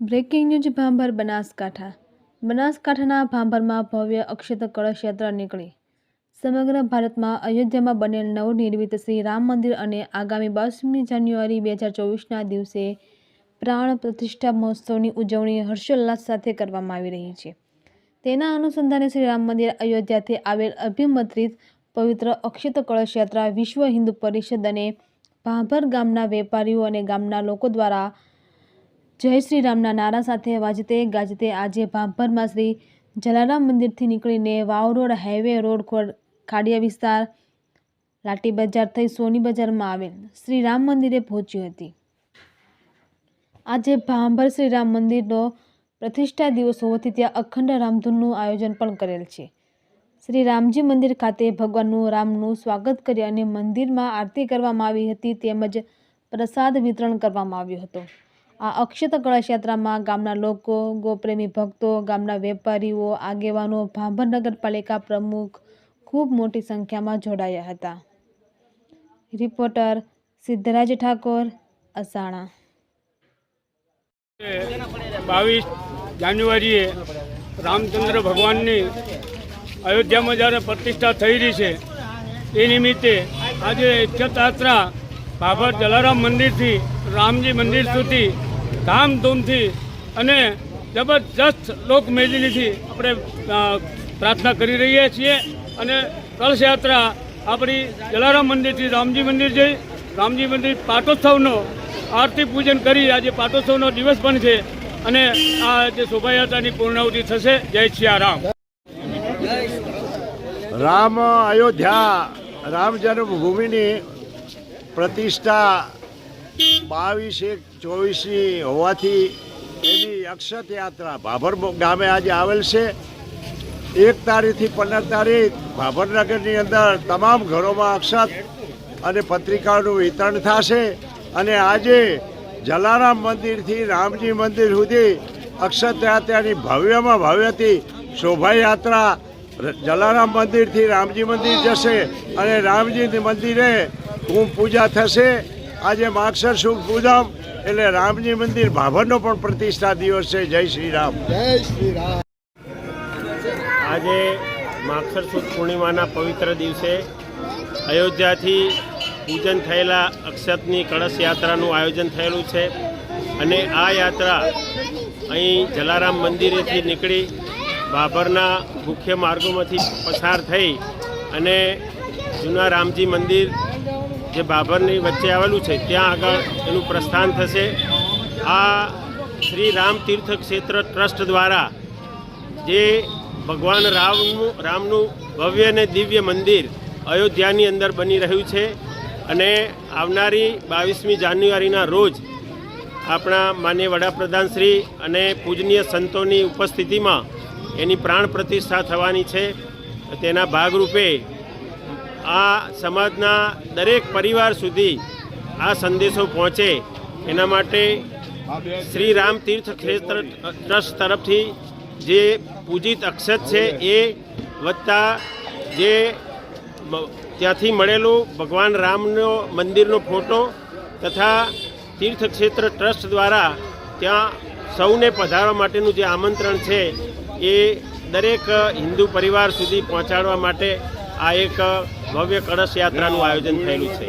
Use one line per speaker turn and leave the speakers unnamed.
Breaking news ભાંભર Banaskantha. બનાસકાંઠાના ભાંભરમાં ભવ્ય અક્ષત કળશ યાત્રા નીકળી. સમગ્ર ભારતમાં અયોધ્યામાં બનેલ નવનિર્મિત શ્રી રામ મંદિર અને આગામી બાવીસમી જાન્યુઆરી બે હજાર ચોવીસના દિવસે પ્રાણ પ્રતિષ્ઠા મહોત્સવની ઉજવણી હર્ષોલ્લાસ સાથે કરવામાં આવી રહી છે. તેના અનુસંધાને શ્રી રામ મંદિર અયોધ્યાથી આવેલ અભિમંત્રિત પવિત્ર અક્ષત કળશ યાત્રા વિશ્વ હિન્દુ પરિષદ અને ભાંભર ગામના વેપારીઓ અને ગામના લોકો દ્વારા જય શ્રી રામના નારા સાથે વાજતે ગાજતે આજે ભાંભરમાં શ્રી જલારામ મંદિરથી નીકળીને Vav road, highway road Khod Khadiya વિસ્તાર, લાટી બજાર થઈ સોની બજારમાં આવેલ શ્રી રામ મંદિરે પહોંચી હતી. આજે ભાંભર શ્રી રામ મંદિરનો પ્રતિષ્ઠા દિવસ હોવાથી ત્યાં અખંડ રામધૂનનું આયોજન પણ કરેલ છે. શ્રી રામજી મંદિર ખાતે ભગવાનનું રામનું સ્વાગત કરી અને મંદિરમાં આરતી કરવામાં આવી હતી તેમજ પ્રસાદ વિતરણ કરવામાં આવ્યું હતું. આ અક્ષત કળશ ગામના લોકો, ગોપ્રેમી ભક્તો, ગામના વેપારીઓ, આગેવાનો, ભાંભર નગરપાલિકા પ્રમુખ ખૂબ મોટી સંખ્યામાં જોડાયા હતા. રિપોર્ટર સિદ્ધરાજ ઠાકોર, અસાણા.
બાવીસ જાન્યુઆરીએ રામચંદ્ર ભગવાનની અયોધ્યામાં જ્યારે પ્રતિષ્ઠા થઈ રહી છે, એ નિમિત્તે આજે યાત્રા ભાભર જલારામ મંદિરથી રામજી મંદિર સુધી ધામધૂમથી અને જબરજસ્ત લોકમેદનીથી આપણે પ્રાર્થના કરી રહ્યા છીએ અને કળશયાત્રા આપણી જલારામ મંદિરથી રામજી મંદિર જઈ, રામજી મંદિર પાટોત્સવનો આરતી પૂજન કરી આજે પાટોત્સવનો દિવસ પણ છે અને આ જે શોભાયાત્રાની પૂર્ણાહુતિ થશે, જય સિયારામ
રામ અયોધ્યા, રામ જન્મભૂમિની પ્રતિષ્ઠા બાવીસ એક ચોવીસની હોવાથી એની અક્ષત યાત્રા ભાભર ગામે આજે આવેલ છે. એક તારીખથી પંદર તારીખ ભાભરનગરની અંદર તમામ ઘરોમાં અક્ષત અને પત્રિકાઓનું વિતરણ થશે અને આજે જલારામ મંદિરથી રામજી મંદિર સુધી અક્ષત યાત્રાની ભવ્યમાં ભવ્યથી શોભાયાત્રા જલારામ મંદિરથી રામજી મંદિર જશે અને રામજી મંદિરે કુંભ પૂજા થશે. આજે માગસર શુભ પૂજા એટલે રામજી મંદિર ભાભરનો પણ પ્રતિષ્ઠા દિવસ છે. જય શ્રી રામ.
આજે માગસર સુદ પૂર્ણિમાના પવિત્ર દિવસે અયોધ્યાથી પૂજન થયેલા અક્ષતની કળશ યાત્રાનું આયોજન થયેલું છે અને આ યાત્રા અહીં જલારામ મંદિરેથી નીકળી બાબરના મુખ્ય માર્ગોમાંથી પસાર થઈ અને જૂના રામજી મંદિર જે બાબરની વચ્ચે આવેલું છે, ત્યાં આગળ એનું પ્રસ્થાન થશે. આ શ્રી રામ તીર્થ ક્ષેત્ર ટ્રસ્ટ દ્વારા જે ભગવાન રામનું રામનું ભવ્ય અને દિવ્ય મંદિર અયોધ્યાની અંદર બની રહ્યું છે અને આવનારી બાવીસમી જાન્યુઆરીના રોજ આપણા માન્ય વડાપ્રધાન શ્રી અને પૂજનીય સંતોની ઉપસ્થિતિમાં એની પ્રાણ પ્રતિષ્ઠા થવાની છે. તેના ભાગરૂપે આ સમાજના દરેક પરિવાર સુધી આ સંદેશો પહોંચે એના માટે શ્રી રામ તીર્થ ક્ષેત્ર ટ્રસ્ટ તરફથી જે પૂજિત અક્ષત છે એ વત્તા જે ત્યાંથી મળેલું ભગવાન રામનો મંદિરનો ફોટો તથા તીર્થક્ષેત્ર ટ્રસ્ટ દ્વારા ત્યાં સૌને પધારવા માટેનું જે આમંત્રણ છે એ દરેક હિન્દુ પરિવાર સુધી પહોંચાડવા માટે આ એક ભવ્ય કળશ યાત્રાનું આયોજન થયેલું છે.